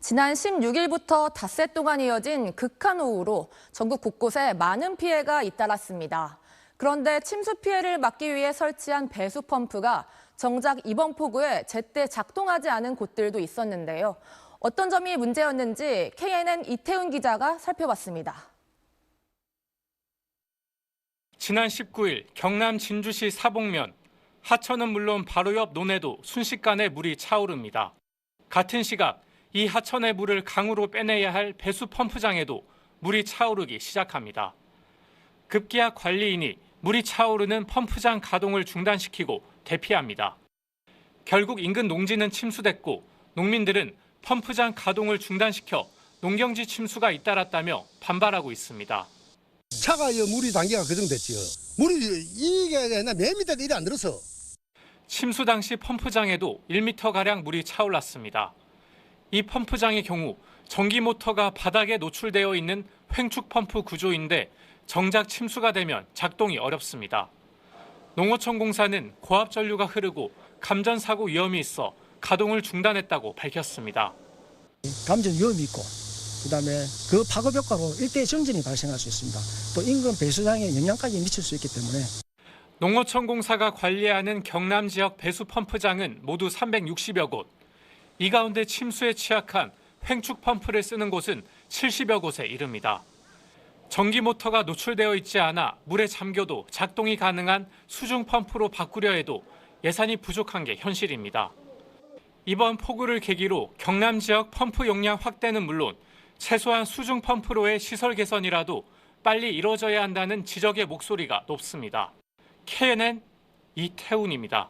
지난 16일부터 닷새 동안 이어진 극한호우로 전국 곳곳에 많은 피해가 잇따랐습니다. 그런데 침수 피해를 막기 위해 설치한 배수 펌프가 정작 이번 폭우에 제때 작동하지 않은 곳들도 있었는데요. 어떤 점이 문제였는지 KNN 이태훈 기자가 살펴봤습니다. 지난 19일 경남 진주시 사봉면 하천은 물론 바로 옆 논에도 순식간에 물이 차오릅니다. 같은 시각 이 하천의 물을 강으로 빼내야 할 배수 펌프장에도 물이 차오르기 시작합니다. 급기야 관리인이 물이 차오르는 펌프장 가동을 중단시키고 대피합니다. 결국 인근 농지는 침수됐고 농민들은 펌프장 가동을 중단시켜 농경지 침수가 잇따랐다며 반발하고 있습니다. 차가 이 물이 단계가 그 정도 됐지요. 물이 이게 나 매미터 일이 안 들었어. 침수 당시 펌프장에도 1m가량 물이 차올랐습니다. 이 펌프장의 경우 전기 모터가 바닥에 노출되어 있는 횡축 펌프 구조인데 정작 침수가 되면 작동이 어렵습니다. 농어촌 공사는 고압 전류가 흐르고 감전 사고 위험이 있어 가동을 중단했다고 밝혔습니다. 감전 위험이 있고 그다음에 그 파급 효과로 일대 정전이 발생할 수 있습니다. 또 인근 배수장에 영향까지 미칠 수 있기 때문에 농어촌 공사가 관리하는 경남 지역 배수 펌프장은 모두 360여 곳. 이 가운데 침수에 취약한 횡축 펌프를 쓰는 곳은 70여 곳에 이릅니다. 전기 모터가 노출되어 있지 않아 물에 잠겨도 작동이 가능한 수중 펌프로 바꾸려 해도 예산이 부족한 게 현실입니다. 이번 폭우를 계기로 경남 지역 펌프 용량 확대는 물론 최소한 수중 펌프로의 시설 개선이라도 빨리 이뤄져야 한다는 지적의 목소리가 높습니다. KNN 이태훈입니다.